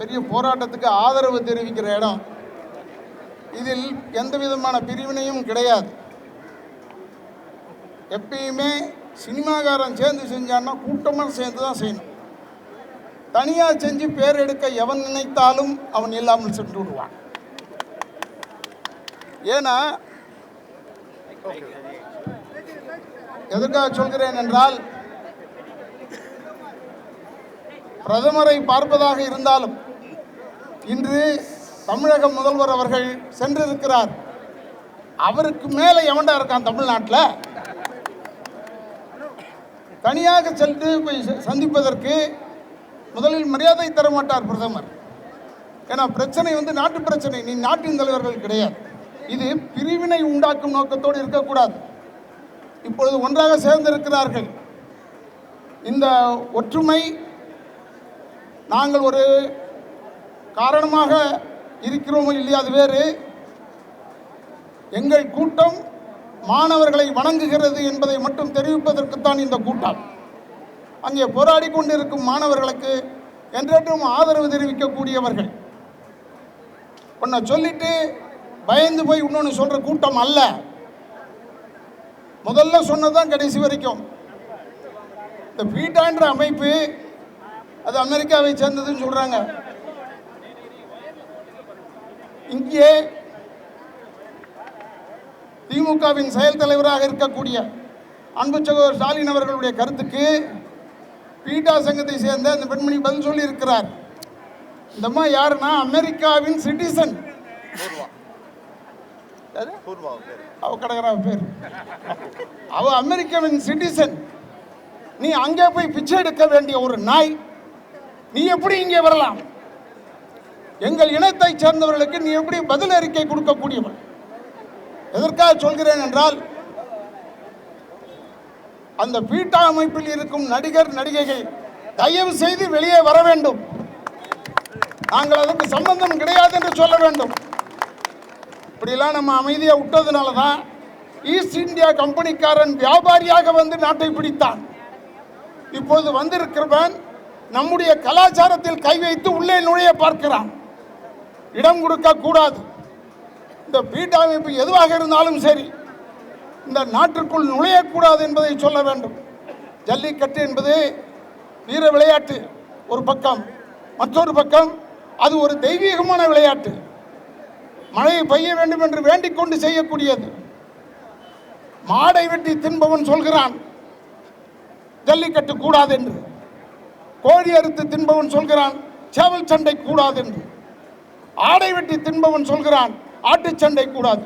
பெரிய போராட்டத்துக்கு ஆதரவு தெரிவிக்கிற இடம். இதில் எந்த விதமான பிரிவினையும் கிடையாது. எப்பயுமே சினிமாக்காரன் சேர்ந்து செஞ்சான்னா கூட்டமாக சேர்ந்து தான் செய்யணும். தனியாக செஞ்சு பேர் எடுக்க எவன் நினைத்தாலும் அவன் இல்லாமல் சென்று விடுவான். ஏன்னா எதற்காக சொல்கிறேன் என்றால் பிரதமரை பார்ப்பதாக இருந்தாலும் இன்று தமிழக முதல்வர் அவர்கள் சென்றிருக்கிறார். அவருக்கு மேலே எவன்டா இருக்கான் தமிழ்நாட்டில்? தனியாக சென்று போய் சந்திப்பதற்கு முதலில் மரியாதை தர மாட்டார் பிரதமர். ஏன்னா பிரச்சனை வந்து நாட்டு பிரச்சனை நீ நாட்டின் தலைவர்கள் கிடையாது. இது பிரிவினை உண்டாக்கும் நோக்கத்தோடு இருக்கக்கூடாது. இப்பொழுது ஒன்றாக சேர்ந்திருக்கிறார்கள். இந்த ஒற்றுமை நாங்கள் ஒரு காரணமாக இருக்கிறோமோ இல்லையா அது வேறு. எங்கள் கூட்டம் மாணவர்களை வணங்குகிறது என்பதை மட்டும் தெரிவிப்பதற்குத்தான் இந்த கூட்டம். அங்கே போராடி கொண்டிருக்கும் மாணவர்களுக்கு என்றென்றும் ஆதரவு தெரிவிக்கக்கூடியவர்கள். ஒன்றை சொல்லிட்டு பயந்து போய் இன்னொன்று சொல்கிற கூட்டம் அல்ல. முதல்ல சொன்னதுதான் கடைசி வரைக்கும். இந்த பீட்டான்ற அமைப்பு அது அமெரிக்காவை சேர்ந்ததுன்னு சொல்கிறாங்க இங்கே திமுகவின் செயல் தலைவராக இருக்கக்கூடிய அன்பு சகோதரர் ஸ்டாலின் அவர்களுடைய கருத்துக்கு பீட்டா சங்கத்தை சேர்ந்த அந்த பெண்மணி பதில் சொல்லி இருக்கிறார் இந்த அம்மா யாருன்னா அமெரிக்காவின் சிட்டிசன். பேர் அவ கடகரா பேர். அவ அமெரிக்காவின் சிட்டிசன். நீ அங்கே போய் பிச்சை எடுக்க வேண்டிய ஒரு நாய். நீ எப்படி இங்கே வரலாம்? எங்கள் இனத்தை சேர்ந்தவர்களுக்கு நீ எப்படி பதில் அறிக்கை கொடுக்கக்கூடியவன்? எதற்காக சொல்கிறேன் என்றால் அந்த பீட்டா அமைப்பில் இருக்கும் நடிகர் நடிகைகள் தயவு செய்து வெளியே வர வேண்டும். நாங்கள் அதற்கு சம்பந்தம் கிடையாது என்று சொல்ல வேண்டும். இப்படிலாம் நம்ம அமைதியாக விட்டதுனால தான் ஈஸ்ட் இந்தியா கம்பெனிக்காரன் வியாபாரியாக வந்து நாட்டை பிடித்தான். இப்போது வந்திருக்கிறவன் நம்முடைய கலாச்சாரத்தில் கை வைத்து உள்ளே நுழைய பார்க்கிறான். இடம் கொடுக்க கூடாது. இந்த பீட்டா அமைப்பு எதுவாக இருந்தாலும் சரி இந்த நாட்டிற்குள் நுழையக்கூடாது என்பதை சொல்ல வேண்டும். ஜல்லிக்கட்டு என்பது வீர விளையாட்டு ஒரு பக்கம். மற்றொரு பக்கம் அது ஒரு தெய்வீகமான விளையாட்டு. மழை பெய்ய வேண்டும் என்று வேண்டிக் கொண்டு செய்யக்கூடியது. மாடை வெட்டி தின்பவன் சொல்கிறான் ஜல்லிக்கட்டு கூடாது என்று. கோழி அறுத்து தின்பவன் சொல்கிறான் சேவல் சண்டை கூடாது என்று. ஆடை வெட்டி தின்பவன் சொல்கிறான் ஆட்டுச்சண்டை கூடாது.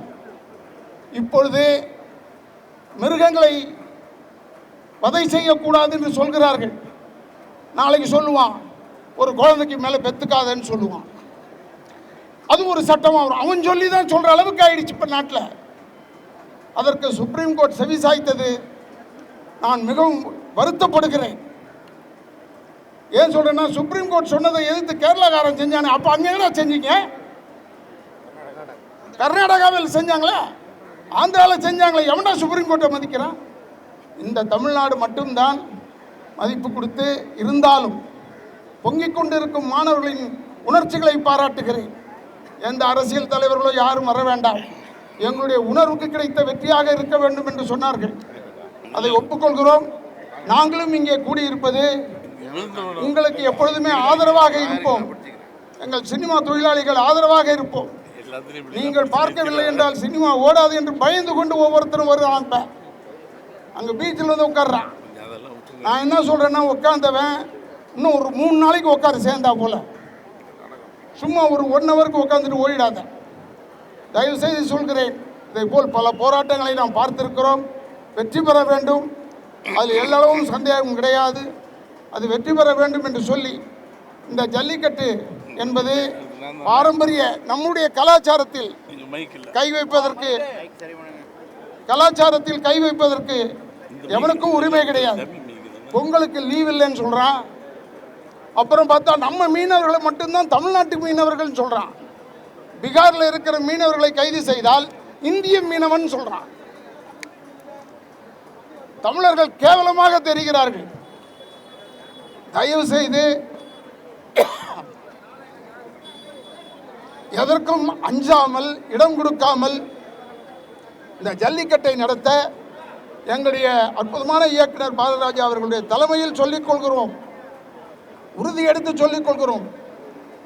இப்பொழுது மிருகங்களை வதை செய்யக்கூடாது என்று சொல்கிறார்கள். நாளைக்கு சொல்லுவான் ஒரு குழந்தைக்கு மேலே பெத்துக்காதன்னு சொல்லுவான். அது ஒரு சட்டமாக வரும். அவன் சொல்லி தான் சொல்கிற அளவுக்கு ஆயிடுச்சு இப்போ நாட்டில். அதற்கு சுப்ரீம் கோர்ட் செவி சாய்த்தது. நான் மிகவும் வருத்தப்படுகிறேன். ஏன் சொல்றேன்னா சுப்ரீம் கோர்ட் சொன்னதை எதிர்த்து கேரளாக்காரன் செஞ்சானே அப்போ அங்கே என்ன செஞ்சீங்க? கர்நாடகாவில் செஞ்சாங்களே? ஆந்திராவில் செஞ்சாங்களே? எவன்டா சுப்ரீம் கோர்ட்டை மதிக்கிறான்? இந்த தமிழ்நாடு மட்டும்தான் மதிப்பு கொடுத்து இருந்தாலும் பொங்கிக் கொண்டிருக்கும் மாணவர்களின் உணர்ச்சிகளை பாராட்டுகிறேன். எந்த அரசியல் தலைவர்களோ யாரும் வர வேண்டாம். எங்களுடைய உணர்வுக்கு கிடைத்த வெற்றியாக இருக்க வேண்டும் என்று சொன்னார்கள். அதை ஒப்புக்கொள்கிறோம். நாங்களும் இங்கே கூடியிருப்பது உங்களுக்கு எப்பொழுதுமே ஆதரவாக இருப்போம். எங்கள் சினிமா தொழிலாளிகள் ஆதரவாக இருப்போம். நீங்கள் பார்க்கவில்லை என்றால் சினிமா ஓடாது என்று பயந்து கொண்டு ஒவ்வொருத்தரும் வருவான் இப்ப அங்கே பீச்சில் வந்து உட்கார்றான். நான் என்ன சொல்கிறேன்னா உட்காந்தவன் இன்னும் ஒரு மூணு நாளைக்கு உட்காரு சேர்ந்தா போல. சும்மா ஒரு ஒன் ஹவருக்கு உட்காந்துட்டு ஓடிடாத. தயவு செய்து சொல்கிறேன் இதை போல் பல போராட்டங்களை நாம் பார்த்திருக்கிறோம். வெற்றி பெற வேண்டும். அதில் எல்லளவும் சந்தேகம் கிடையாது. அது வெற்றி பெற வேண்டும் என்று சொல்லி இந்த ஜல்லிக்கட்டு என்பது பாரம்பரிய நம்முடைய கலாச்சாரத்தில் கை வைப்பதற்கு கலாச்சாரத்தில் கை வைப்பதற்கு எவனுக்கும் உரிமை கிடையாது. பொங்கலுக்கு லீவ் இல்லைன்னு சொல்கிறான் அப்புறம் பார்த்தா நம்ம மீனவர்களை மட்டும்தான் தமிழ்நாட்டு மீனவர்கள்னு சொல்கிறான் பீகாரில் இருக்கிற மீனவர்களை கைது செய்தால் இந்திய மீனவன் சொல்கிறான் தமிழர்கள் கேவலமாக தெரிகிறார்கள். தயவு செய்து எதற்கும் அஞ்சாமல் இடம் கொடுக்காமல் இந்த ஜல்லிக்கட்டை நடத்த எங்களுடைய அற்புதமான இயக்குனர் பாலராஜா அவர்களுடைய தலைமையில் சொல்லிக் கொள்கிறோம். உறுதி எடுத்து சொல்லிக் கொள்கிறோம்.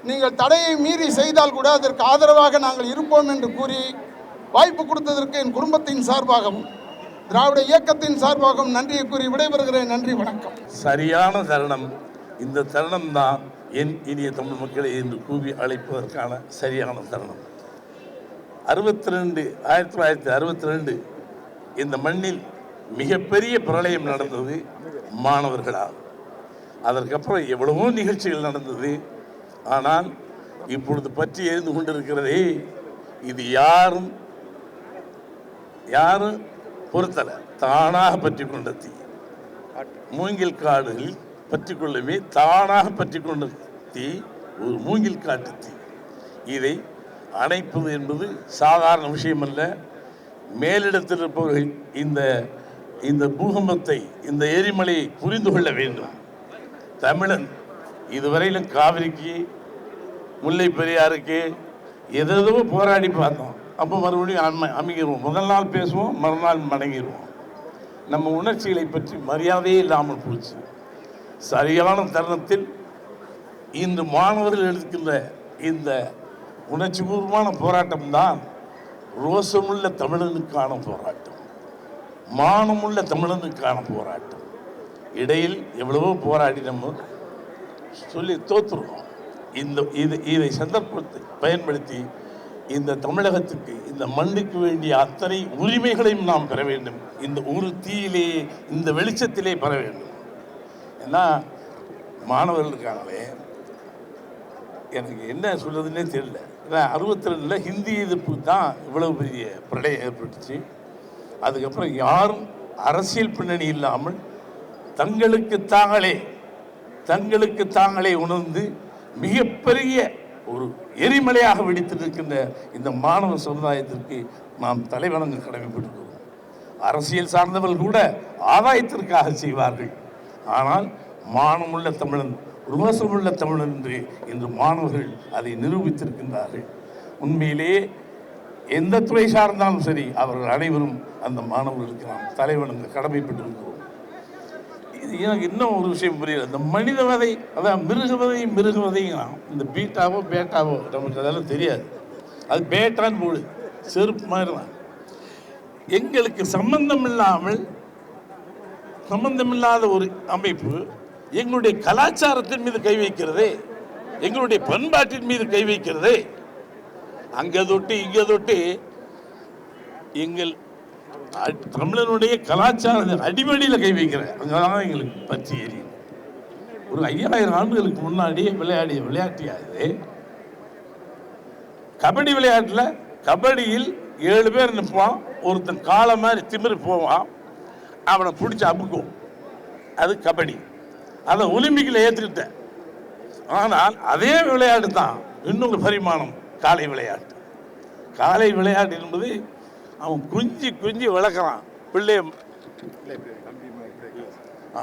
நீங்கள் தடையை மீறி செய்தால் கூட அதற்கு ஆதரவாக நாங்கள் இருப்போம் என்று கூறி வாய்ப்பு கொடுத்ததற்கு என் குடும்பத்தின் சார்பாகவும் திராவிட இயக்கத்தின் சார்பாகவும் நன்றியை கூறி விடைபெறுகிறேன். நன்றி வணக்கம். சரியான தருணம். இந்த தருணம் தான் என் இனிய தமிழ் மக்களை என்று கூவி அழைப்பதற்கான சரியான தருணம். அறுபத்தி ரெண்டு ஆயிரத்தி தொள்ளாயிரத்தி அறுபத்தி ரெண்டு இந்த மண்ணில் மிகப்பெரிய பிரளயம் நடந்தது மாணவர்களால். அதற்கப்புறம் எவ்வளவோ நிகழ்ச்சிகள் நடந்தது. ஆனால் இப்பொழுது பற்றி எரிந்து கொண்டிருக்கிறதே இது யாரும் யாரும் பொறுத்தலை தானாக பற்றி கொண்ட தீ மூங்கில் காடுகளில் பற்றி கொள்ளவே தானாக பற்றி கொண்ட தீ ஒரு மூங்கில் காட்டு தீ இதை அணைப்பது என்பது சாதாரண விஷயமல்ல. மேலிடத்தில் இருப்பவர்கள் இந்த இந்த பூகம்பத்தை இந்த எரிமலையை புரிந்து கொள்ள வேண்டும். தமிழன் இதுவரையிலும் காவிரிக்கு முல்லை பெரியாருக்கு எதோ போராடி பார்த்தோம். அப்போ மறுபடியும் அண்மை அமைகிறோம். முதல் நாள் பேசுவோம் மறுநாள் மடங்கிடுவோம். நம்ம உணர்ச்சிகளை பற்றி மரியாதையே இல்லாமல் போச்சு. சரியான தருணத்தில் இன்று மாணவர்கள் எடுக்கின்ற இந்த உணர்ச்சிபூர்வமான போராட்டம் தான் ரோசமுள்ள தமிழனுக்கான போராட்டம். மானமுள்ள தமிழனுக்கான போராட்டம். இடையில் எவ்வளவோ போராடி நம்ம சொல்லி தோற்றுருக்கோம் இந்த இது இதை சந்தர்ப்பத்தை பயன்படுத்தி இந்த தமிழகத்துக்கு இந்த மண்ணுக்கு வேண்டிய அத்தனை உரிமைகளையும் நாம் பெற வேண்டும். இந்த ஒரு தீயிலே இந்த வெளிச்சத்திலே பெற வேண்டும். ஏன்னா மாணவர்கள் இருக்காங்களே எனக்கு என்ன சொல்றதுன்னே தெரியல. ஏன்னா அறுபத்தி ரெண்டில் ஹிந்தி எதிர்ப்பு தான் இவ்வளவு பெரிய பிரளயம் ஏற்பட்டுச்சு. அதுக்கப்புறம் யாரும் அரசியல் பின்னணி இல்லாமல் தங்களுக்கு தாங்களே தங்களுக்கு தாங்களே உணர்ந்து மிகப்பெரிய ஒரு எரிமலையாக வெடித்திருக்கின்ற இந்த மாணவ சமுதாயத்திற்கு நாம் தலைவணங்க கடமைப்பட்டிருக்கிறோம். அரசியல் சார்ந்தவர்கள் கூட ஆதாயத்திற்காக செய்வார்கள். ஆனால் மானமுள்ள தமிழன் ரோசமுள்ள தமிழன் என்று இன்று மாணவர்கள் அதை நிரூபித்திருக்கின்றார்கள். உண்மையிலேயே எந்த துறை சார்ந்தாலும் சரி அவர்கள் அனைவரும் அந்த மாணவர்களுக்கு நாம் தலைவணங்க கடமைப்பட்டிருக்கிறோம். இது எனக்கு இன்னும் ஒரு விஷயம் புரியல. இந்த மனித வதை அதான் மிருகவதை மிருகவதைங்கிறான். இந்த பீட்டாவோ பேட்டாவோ நமக்கு அதெல்லாம் தெரியாது. அது பேட்டான்னு போடு. செருப்பு மாதிரி தான் எங்களுக்கு சம்பந்தம் இல்லாமல் சம்பந்தமில்லாத ஒரு அமைப்பு எங்களுடைய கலாச்சாரத்தின் மீது கை வைக்கிறதே எங்களுடைய பண்பாட்டின் மீது கை வைக்கிறதே. அங்கே தொட்டு இங்கே தொட்டு எங்கள் தமிழனுடைய கலாச்சார அடிமடியில் கை வைக்கிறேன். அங்கதான் எங்களுக்கு பற்றி எரியும். ஒரு ஐயாயிரம் ஆண்டுகளுக்கு முன்னாடியே விளையாடிய விளையாட்டு கபடி விளையாட்டில் கபடியில் ஏழு பேர் நிற்பான் ஒருத்தன் காலை மாதிரி திமிரி போவான் அவனை பிடிச்சி அமுக்கும். அது கபடி. அதை ஒலிம்பிக்கில் ஏற்றுக்கிட்டேன் ஆனால் அதே விளையாட்டு தான் இன்னொரு பரிமாணம் காலை விளையாட்டு. காலை விளையாட்டு என்பது அவன் குஞ்சு குஞ்சு வளர்க்குறான் பிள்ளைய ஆ.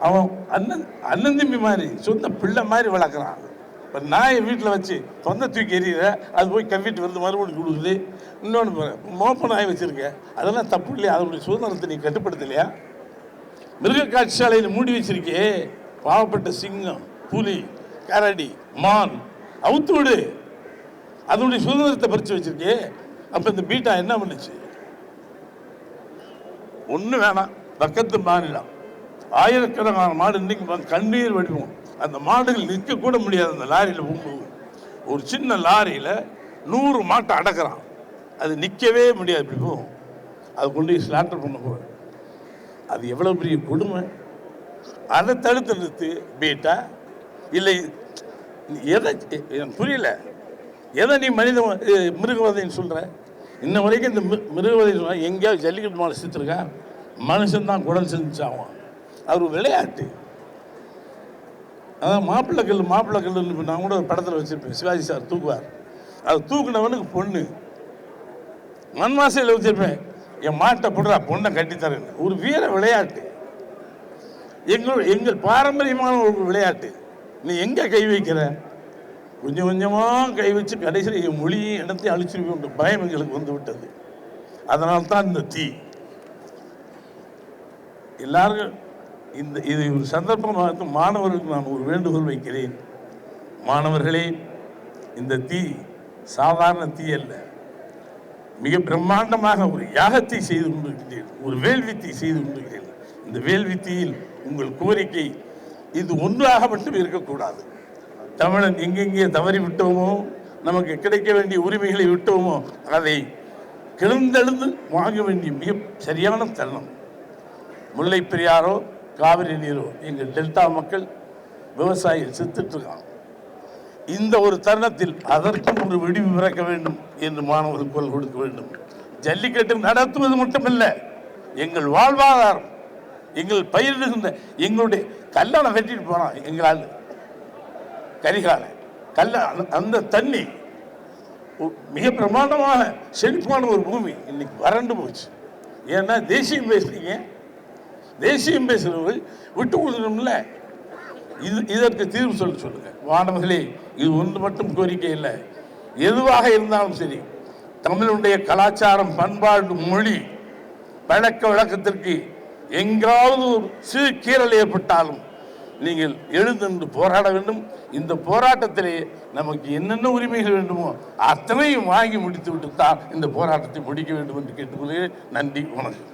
அவன் அண்ணன் அண்ணன் தம்பி மாதிரி சொந்த பிள்ளை மாதிரி வளர்க்குறான் இப்போ நாயை வீட்டில் வச்சு தொந்த தூக்கி எறிகிற அது போய் கவ்விட்டு வந்து மறுபடியும் கொடுக்குது இன்னொன்று மோப்ப நாய் வச்சுருக்க. அதெல்லாம் தப்பு இல்லையா? அதனுடைய சுதந்திரத்தை நீ கட்டுப்படுத்தலையா? மிருக காட்சிசாலையில் மூடி வச்சிருக்கே. பாவப்பட்ட சிங்கம் புலி கரடி மான் அவுத்து விடு. அதனுடைய சுதந்திரத்தை பறித்து வச்சிருக்கே. அப்ப இந்த பீட்டா என்ன பண்ணுச்சு? ஒண்ணு வேணாம். பக்கத்து மாநிலம் ஆயிரக்கணக்கான மாடு இன்னைக்கு கண்ணீர் வடிவோம் அந்த மாடுகள் நிற்க கூட முடியாது. அந்த லாரியில் போகும்போது. ஒரு சின்ன லாரியில் நூறு மாட்டை அடக்கிறான். அது நிற்கவே முடியாது. இப்படி போகும். அது கொண்டு போய் ஸ்லாட்டர் பண்ண போகிறேன் அது எவ்வளோ பெரிய கொடுமை. அதை தடுத்து நிறுத்து பீட்டா. இல்லை எதை எனக்கு புரியல. எதை நீ மனித மிருகவதைன்னு சொல்கிற இன்ன வரைக்கும் இந்த மிருகவதை சொல்ற எங்கேயாவது ஜல்லிக்கட்டு மாலை செத்துருக்கா மனுஷன் தான் குடல் செஞ்சாகும் அவர் விளையாட்டு. அதான் மாப்பிள்ளை கல் மாப்பிள்ளை கல்லுன்னு நான் கூட ஒரு படத்தில் வச்சுருப்பேன். சிவாஜி சார் தூக்குவார். அது தூக்குனவனுக்கு பொண்ணு. மண்வாசையில் வச்சிருப்பேன். என் மாட்டை போடுறா பொண்ணை கட்டித்தரேன் ஒரு வீர விளையாட்டு. எங்கள் எங்கள் பாரம்பரியமான ஒரு விளையாட்டு. நீ எங்கே கை வைக்கிற? கொஞ்சம் கொஞ்சமாக கை வச்சு கடைசியில் என் மொழியை இடத்தை அழிச்சிருவோம் பயம் எங்களுக்கு வந்து விட்டது. அதனால தான் இந்த தீ. எல்லாரும் இந்த இது ஒரு சந்தர்ப்பமாக மாணவர்களுக்கு நான் ஒரு வேண்டுகோள் வைக்கிறேன். மாணவர்களே இந்த தீ சாதாரண தீ அல்ல. மிக பிரம்மாண்டமாக ஒரு யாகத்தை செய்து கொண்டிருக்கிறீர்கள். ஒரு வேள்வித்தை செய்து கொண்டிருக்கிறீர்கள். இந்த வேள்வி தீயில் உங்கள் கோரிக்கை இது ஒன்றாக மட்டும் இருக்கக்கூடாது. தமிழன் எங்கெங்கே தவறி விட்டோமோ நமக்கு கிடைக்க வேண்டிய உரிமைகளை விட்டோமோ அதை கிழந்தெழுந்து வாங்க வேண்டிய மிக சரியான தருணம். முல்லை பெரியாரோ காவிரி நீரோ எங்கள் டெல்டா மக்கள் விவசாயிகள் செத்துட்ருக்காங்க. இந்த ஒரு தருணத்தில் அதற்கும் ஒரு விடிவு பிறக்க வேண்டும் என்று மாணவர்கள் குரல் கொடுக்க வேண்டும். ஜல்லிக்கட்டு நடத்துவது மட்டுமல்ல எங்கள் வாழ்வாதாரம் எங்கள் பயிரிடுகின்ற எங்களுடைய கல்யாணம் வெட்டிட்டு போனான் எங்களால் கரிகால கல்ல அந்த- அந்த தண்ணி மிக பிரமாண்டமான செழிப்பான ஒரு பூமி இன்னைக்கு வறண்டு போச்சு. ஏன்னா தேசியம் பேசுறீங்க தேசியம் பேசுறவர்கள் விட்டு கொடுக்கணும்ல? இது இதற்கு தீர்வு சொல்ல சொல்லுங்க. மாணவர்களே இது ஒன்று மட்டும் கோரிக்கை இல்லை. எதுவாக இருந்தாலும் சரி தமிழுடைய கலாச்சாரம் பண்பாடு மொழி பழக்க வழக்கத்திற்கு எங்காவது ஒரு சிறு கீரல் ஏற்பட்டாலும் நீங்கள் எழுந்து போராட வேண்டும். இந்த போராட்டத்திலே நமக்கு என்னென்ன உரிமைகள் வேண்டுமோ அத்தனையும் வாங்கி முடித்து விட்டு தான் இந்த போராட்டத்தை முடிக்க வேண்டும் என்று கேட்டுக்கொள்கிறேன். நன்றி வணக்கம்.